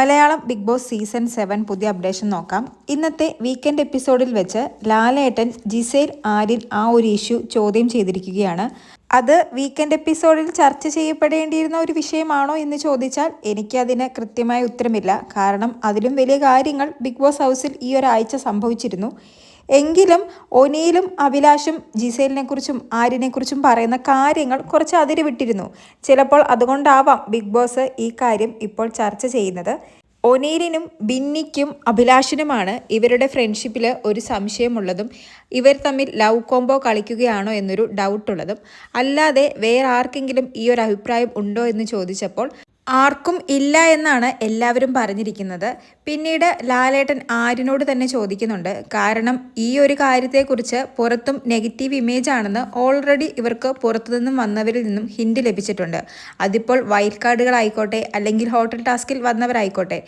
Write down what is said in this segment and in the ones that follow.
Malayalam Bigg Boss season seven പുതിയ updation നോക്കാം. ഇന്നത്തെ വീക്കെൻഡ് എപ്പിസോഡിൽ വെച്ച് ലാലേട്ടൻ ജിസേൽ ആര്യൻ ആ ഒരു ഇഷ്യൂ ചോദ്യം ചെയ്തിരിക്കുകയാണ്. അത് വീക്കെൻഡ് എപ്പിസോഡിൽ ചർച്ച ചെയ്യപ്പെടേണ്ടിയിരുന്ന ഒരു വിഷയമാണോ എന്ന് ചോദിച്ചാൽ എനിക്കതിന് കൃത്യമായ ഉത്തരമില്ല. കാരണം അതിലും വലിയ കാര്യങ്ങൾ ബിഗ് ബോസ് ഹൗസിൽ ഈ ഒരാഴ്ച സംഭവിച്ചിരുന്നു. എങ്കിലും ഒനീലും അഭിലാഷും ജിസേലിനെ കുറിച്ചും ആര്യനെക്കുറിച്ചും പറയുന്ന കാര്യങ്ങൾ കുറച്ച് അതിരുവിട്ടിരുന്നു. ചിലപ്പോൾ അതുകൊണ്ടാവാം ബിഗ് ബോസ് ഈ കാര്യം ഇപ്പോൾ ചർച്ച ചെയ്യുന്നത്. ഒനീലിനും ബിന്നിക്കും അഭിലാഷിനുമാണ് ഇവരുടെ ഫ്രണ്ട്ഷിപ്പിൽ ഒരു സംശയമുള്ളതും ഇവർ തമ്മിൽ ലവ് കോംബോ കളിക്കുകയാണോ എന്നൊരു ഡൗട്ടുള്ളതും അല്ലാതെ വേറെ ആർക്കെങ്കിലും ഈ ഒരു അഭിപ്രായം ഉണ്ടോ എന്ന് ചോദിച്ചപ്പോൾ ആർക്കും ഇല്ല എന്നാണ് എല്ലാവരും പറഞ്ഞിരിക്കുന്നത്. പിന്നീട് ലാലേട്ടൻ ആര്യനോട് തന്നെ ചോദിക്കുന്നുണ്ട്. കാരണം ഈ ഒരു കാര്യത്തെക്കുറിച്ച് പുറത്തും നെഗറ്റീവ് ഇമേജ് ആണെന്ന് ഓൾറെഡി ഇവർക്ക് പുറത്തുനിന്നും വന്നവരിൽ നിന്നും ഹിൻഡ് ലഭിച്ചിട്ടുണ്ട്. അതിപ്പോൾ വൈൽഡ് കാർഡുകളായിക്കോട്ടെ അല്ലെങ്കിൽ ഹോട്ടൽ ടാസ്കിൽ വന്നവരായിക്കോട്ടെ.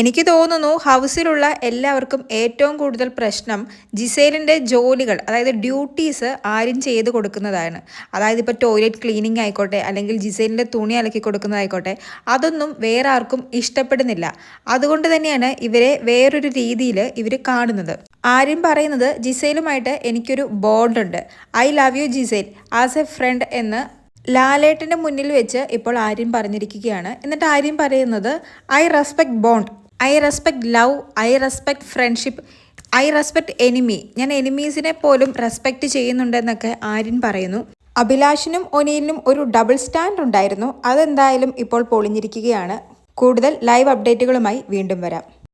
എനിക്ക് തോന്നുന്നു ഹൗസിലുള്ള എല്ലാവർക്കും ഏറ്റവും കൂടുതൽ പ്രശ്നം ജിസേലിന്റെ ജോലികൾ അതായത് ഡ്യൂട്ടീസ് ആരും ചെയ്ത് കൊടുക്കുന്നതാണ്. അതായത് ഇപ്പോൾ ടോയ്ലറ്റ് ക്ലീനിങ് ആയിക്കോട്ടെ അല്ലെങ്കിൽ ജിസേലിന്റെ തുണി അലക്കി കൊടുക്കുന്നതായിക്കോട്ടെ അതൊന്നും വേറെ ആർക്കും ഇഷ്ടപ്പെടുന്നില്ല. അതുകൊണ്ട് തന്നെയാണ് ഇവരെ വേറൊരു രീതിയിൽ ഇവർ കാണുന്നത്. ആരും പറയുന്നത് ജിസേലുമായിട്ട് എനിക്കൊരു ബോണ്ടുണ്ട്. I love you Gisele as a friend എന്ന് ലാലേട്ടന്റെ മുന്നിൽ വെച്ച് ഇപ്പോൾ ആര്യം പറഞ്ഞിരിക്കുകയാണ്. എന്നിട്ട് ആര്യം പറയുന്നത് I respect bond. I respect love I respect friendship I respect enemy ഞാൻ എനിമീസിനെ പോലും റെസ്പെക്ട് ചെയ്യുന്നുണ്ടെന്നൊക്കെ ആര്യൻ പറയുന്നു. അഭിലാഷിനും ഒനീലിനും ഒരു ഡബിൾ സ്റ്റാൻഡ് ഉണ്ടായിരുന്നു. അതെന്തായാലും ഇപ്പോൾ പൊളിഞ്ഞിരിക്കുകയാണ്. കൂടുതൽ ലൈവ് അപ്ഡേറ്റുകളുമായി വീണ്ടും വരാം.